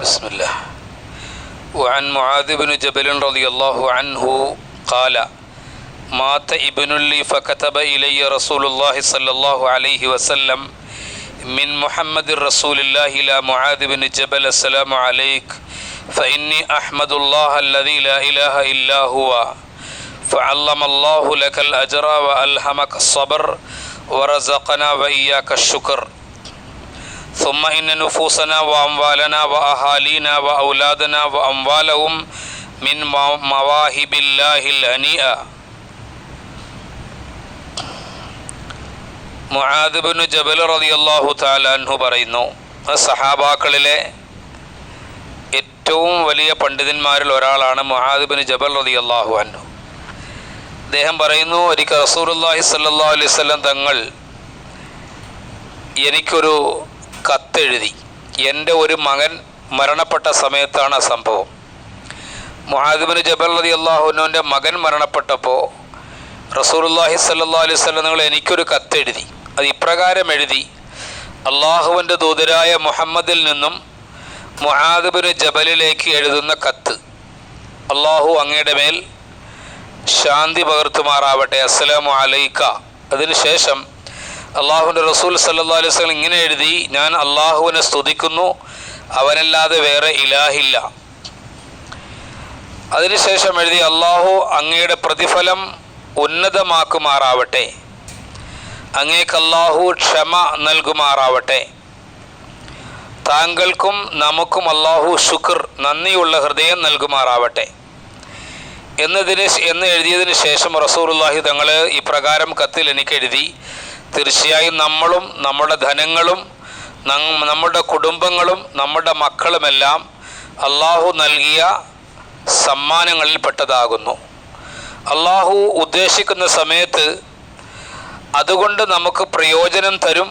بسم الله وعن معاذ بن جبل رضي الله عنه قال مات ابن لي فكتب إلي رسول الله صلى الله عليه وسلم من محمد رسول الله إلى معاذ بن جبل السلام عليك فإني أحمد الله الذي لا إله إلا هو فعلم الله لك الأجر وألهمك الصبر ورزقنا وإياك الشكر. ثم إن نفوسنا وأموالنا وأهالينا وأولادنا وأموالهم من مواهب الله الهنيئة Muadh bin ജബൽ റളിയല്ലാഹു തആല അൻഹു പറയുന്നു ആ സഹാബാക്കളിലെ ഏറ്റവും വലിയ പണ്ഡിതന്മാരിൽ ഒരാളാണ് മുആദ് ബിൻ ജബൽ റളിയല്ലാഹു അൻഹു അദ്ദേഹം പറയുന്നു ഒരിക്കൽ റസൂലുള്ളാഹി സ്വല്ലല്ലാഹു അലൈഹി വസല്ലം തങ്ങൾ എനിക്കൊരു കത്തെഴുതി. എന്റെ ഒരു മകൻ മരണപ്പെട്ട സമയത്താണ് ആ സംഭവം മുഹാദിബിന് ജബൽ റതി അള്ളാഹുനുവിന്റെ മകൻ മരണപ്പെട്ടപ്പോൾ റസൂലുല്ലാഹി സല്ലാ അലൈഹി നിങ്ങൾ എനിക്കൊരു കത്തെഴുതി. അത് ഇപ്രകാരം എഴുതി അള്ളാഹുവിന്റെ ദൂതരായ മുഹമ്മദിൽ നിന്നും മുഹാദിബിന് ജബലിലേക്ക് എഴുതുന്ന കത്ത്. അള്ളാഹു അങ്ങയുടെ മേൽ ശാന്തി പകർത്തുമാറാവട്ടെ. അസ്സലാമു അലൈക്ക. അതിനുശേഷം അള്ളാഹുവിന്റെ റസൂൽ സല്ലാ അലൈഹി സ്വലം ഇങ്ങനെ എഴുതി ഞാൻ അള്ളാഹുവിനെ സ്തുതിക്കുന്നു അവനല്ലാതെ വേറെ ഇലാഹില്ല. അതിനുശേഷം എഴുതി അള്ളാഹു അങ്ങയുടെ പ്രതിഫലം ഉന്നതമാക്കുമാറാവട്ടെ. അങ്ങേക്ക് അള്ളാഹു ക്ഷമ നൽകുമാറാവട്ടെ. താങ്കൾക്കും നമുക്കും അള്ളാഹു ശുക്ർ നന്ദിയുള്ള ഹൃദയം നൽകുമാറാവട്ടെ. എന്നതിന് എന്ന് എഴുതിയതിന് ശേഷം റസൂറുല്ലാഹി തങ്ങൾ ഇപ്രകാരം കത്തിൽ എനിക്ക് എഴുതി തീർച്ചയായും നമ്മളും നമ്മുടെ ധനങ്ങളും നമ്മുടെ കുടുംബങ്ങളും നമ്മുടെ മക്കളുമെല്ലാം അള്ളാഹു നൽകിയ സമ്മാനങ്ങളിൽ പെട്ടതാകുന്നു. അള്ളാഹു ഉദ്ദേശിക്കുന്ന സമയത്ത് അതുകൊണ്ട് നമുക്ക് പ്രയോജനം തരും.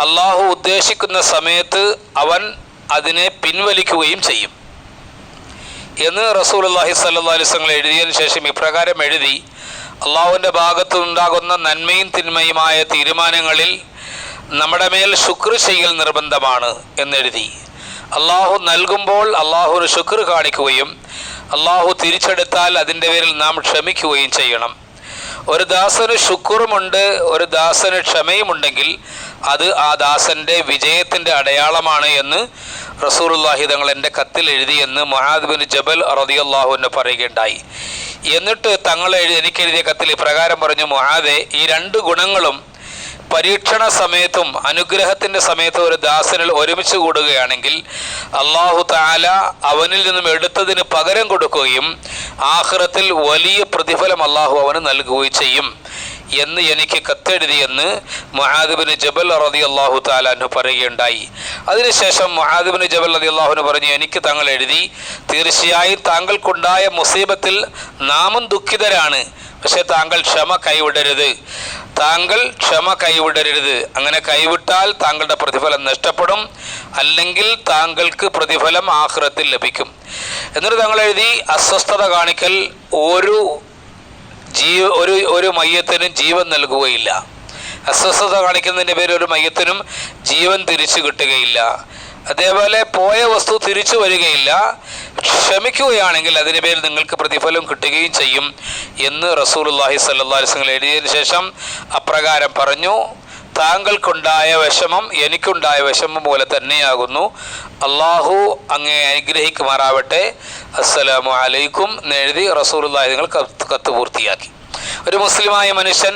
അള്ളാഹു ഉദ്ദേശിക്കുന്ന സമയത്ത് അവൻ അതിനെ പിൻവലിക്കുകയും ചെയ്യും. എന്ന് റസൂൽ അള്ളാഹി സല്ലാ അലിസ്ലങ്ങൾ എഴുതിയതിനു ശേഷം ഇപ്രകാരം എഴുതി അള്ളാഹുവിന്റെ ഭാഗത്തു നിന്നുണ്ടാകുന്ന നന്മയും തിന്മയുമായ തീരുമാനങ്ങളിൽ നമ്മുടെ മേൽ ശുക്ർ ചെയ്യൽ നിർബന്ധമാണ് എന്നെഴുതി. അള്ളാഹു നൽകുമ്പോൾ അള്ളാഹുവിന് ശുക്ർ കാണിക്കുകയും അള്ളാഹു തിരിച്ചെടുത്താൽ അതിന്റെ പേരിൽ നാം ക്ഷമിക്കുകയും ചെയ്യണം. ഒരു ദാസന് ശുക്റുമുണ്ട് ഒരു ദാസന് ക്ഷമയുമുണ്ടെങ്കിൽ അത് ആ ദാസന്റെ വിജയത്തിന്റെ അടയാളമാണ് എന്ന് റസൂലുല്ലാഹി തങ്ങൾ എന്റെ കത്തിൽ എഴുതിയെന്ന് മൊഹാദ് ബിൻ ജബൽ റതിയല്ലാഹുവിനെ പറയുകയുണ്ടായി. എന്നിട്ട് തങ്ങൾ എഴുതി എനിക്ക് എഴുതിയ കത്തിൽ ഇപ്രകാരം പറഞ്ഞു മൊഹാദെ ഈ രണ്ട് ഗുണങ്ങളും പരീക്ഷണ സമയത്തും അനുഗ്രഹത്തിന്റെ സമയത്തും ഒരു ദാസനിൽ ഒരുമിച്ച് കൂടുകയാണെങ്കിൽ അള്ളാഹു താല അവനിൽ നിന്നും എടുത്തതിന് പകരം കൊടുക്കുകയും ആഹ്റത്തിൽ വലിയ പ്രതിഫലം അള്ളാഹു അവന് നൽകുകയും ചെയ്യും എന്ന് എനിക്ക് കത്തെഴുതിയെന്ന് മൊഹാദിബിന് ജബൽ റതി അള്ളാഹു താലാഹു പറയുകയുണ്ടായി. അതിനുശേഷം മൊഹാദിബിന് ജബൽ റതി അള്ളാഹുന് പറഞ്ഞു എനിക്ക് താങ്കൾ എഴുതി. തീർച്ചയായും താങ്കൾക്കുണ്ടായ മുസീബത്തിൽ നാമം ദുഃഖിതരാണ്. പക്ഷെ താങ്കൾ ക്ഷമ കൈവിടരുത്. താങ്കൾ ക്ഷമ കൈവിടരുത്. അങ്ങനെ കൈവിട്ടാൽ താങ്കളുടെ പ്രതിഫലം നഷ്ടപ്പെടും. അല്ലെങ്കിൽ താങ്കൾക്ക് പ്രതിഫലം ആഹ്റത്തിൽ ലഭിക്കും. എന്നിട്ട് താങ്കൾ എഴുതി അസ്വസ്ഥത കാണിക്കൽ ഒരു ജീ ഒരു ഒരു മയ്യത്തിനും ജീവൻ നൽകുകയില്ല. അസ്വസ്ഥത കാണിക്കുന്നതിന്റെ പേരിൽ ഒരു മയ്യത്തിനും ജീവൻ തിരിച്ചു കിട്ടുകയില്ല. അതേപോലെ പോയ വസ്തു തിരിച്ചു വരികയില്ല. ക്ഷമിക്കുകയാണെങ്കിൽ അതിന് പേരിൽ നിങ്ങൾക്ക് പ്രതിഫലം കിട്ടുകയും ചെയ്യും എന്ന് റസൂലുല്ലാഹി സല്ലാ അലിസ്ങ്ങൾ എഴുതിയതിനു ശേഷം അപ്രകാരം പറഞ്ഞു താങ്കൾക്കുണ്ടായ വിഷമം എനിക്കുണ്ടായ വിഷമം പോലെ തന്നെയാകുന്നു. അള്ളാഹു അങ്ങേ അനുഗ്രഹിക്കുമാറാവട്ടെ. അസ്സലാമു അലൈക്കും എന്നെഴുതി റസൂലുല്ലാഹി നിങ്ങൾ കത്ത് പൂർത്തിയാക്കി. ഒരു മുസ്ലിമായ മനുഷ്യൻ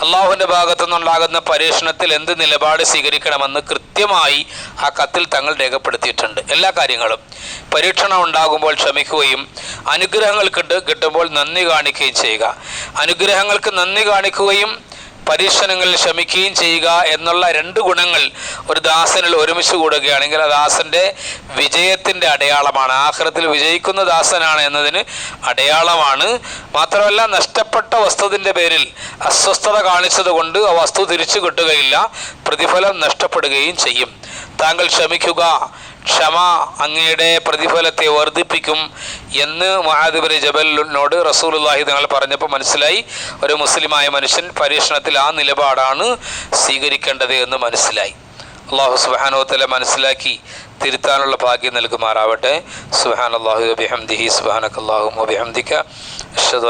അള്ളാഹുവിന്റെ ഭാഗത്തു നിന്നുണ്ടാകുന്ന പരീക്ഷണത്തിൽ എന്ത് നിലപാട് സ്വീകരിക്കണമെന്ന് കൃത്യമായി ആ കത്തിൽ തങ്ങൾ രേഖപ്പെടുത്തിയിട്ടുണ്ട്. എല്ലാ കാര്യങ്ങളും. പരീക്ഷണം ഉണ്ടാകുമ്പോൾ ക്ഷമിക്കുകയും അനുഗ്രഹങ്ങൾക്ക് കിട്ടുമ്പോൾ നന്ദി കാണിക്കുകയും ചെയ്യുക. അനുഗ്രഹങ്ങൾക്ക് നന്ദി കാണിക്കുകയും പരീക്ഷണങ്ങളിൽ ക്ഷമിക്കുകയും ചെയ്യുക എന്നുള്ള രണ്ട് ഗുണങ്ങൾ ഒരു ദാസനിൽ ഒരുമിച്ച് കൂടുകയാണെങ്കിൽ ആ ദാസന്റെ വിജയത്തിന്റെ അടയാളമാണ്. ആഹ്റത്തിൽ വിജയിക്കുന്ന ദാസനാണ് എന്നതിന് അടയാളമാണ്. മാത്രമല്ല നഷ്ടപ്പെട്ട വസ്തുവിന്റെ പേരിൽ അസ്വസ്ഥത കാണിച്ചത് കൊണ്ട് ആ വസ്തു തിരിച്ചു കിട്ടുകയില്ല. പ്രതിഫലം നഷ്ടപ്പെടുകയും ചെയ്യും. താങ്കൾ ക്ഷമിക്കുക ക്ഷമ അങ്ങയുടെ പ്രതിഫലത്തെ വർദ്ധിപ്പിക്കും എന്ന് മഹാദിബലി ജബലിനോട് റസൂലുല്ലാഹി തങ്ങൾ പറഞ്ഞപ്പോൾ മനസ്സിലായി. ഒരു മുസ്ലിമായ മനുഷ്യൻ പരീക്ഷണത്തിൽ ആ നിലപാടാണ് സ്വീകരിക്കേണ്ടത് എന്ന് മനസ്സിലായി. അള്ളാഹു സുബാനോത്തല മനസ്സിലാക്കി തിരുത്താനുള്ള ഭാഗ്യം നൽകുമാറാവട്ടെ. സുബാൻ അള്ളാഹു അബിഹംദിഹി സുബാനക്കല്ലാഹു അബിഹംദിക്ക അഷദ്